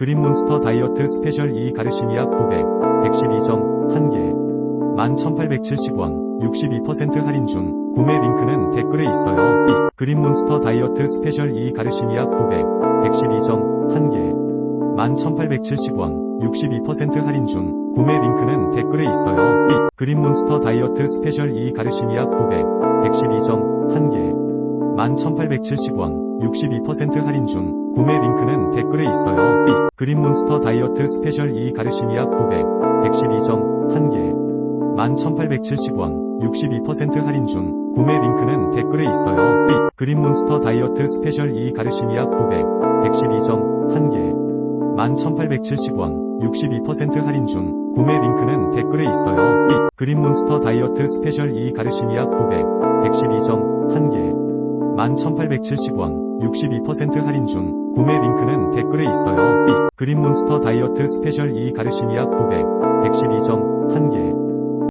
그린몬스터 다이어트 스페셜 2 가르시니아 900 112점 1개 11,870원 62% 할인 중 구매 링크는 댓글에 있어요. 이 그린몬스터 다이어트 스페셜 2 가르시니아 900 112점 1개 11,870원 62% 할인 중 구매 링크는 댓글에 있어요. 이 그린몬스터 다이어트 스페셜 2 가르시니아 900 112점 1개 11,870원 62% 할인 중 구매 링크는 댓글에 있어요. 이 그린몬스터 다이어트 스페셜 2 가르시니아 900 112점 1개 11,870원 62% 할인 중 구매 링크는 댓글에 있어요. 이 그린몬스터 다이어트 스페셜 2 가르시니아 900 112점 1개 11,870원 62% 할인 중 구매 링크는 댓글에 있어요. 이 그린몬스터 다이어트 스페셜 2 가르시니아 900 112점 1개 11,870원 62% 할인 중 구매 링크는 댓글에 있어요. 이 그린몬스터 다이어트 스페셜 2 가르시니아 900 112점 1개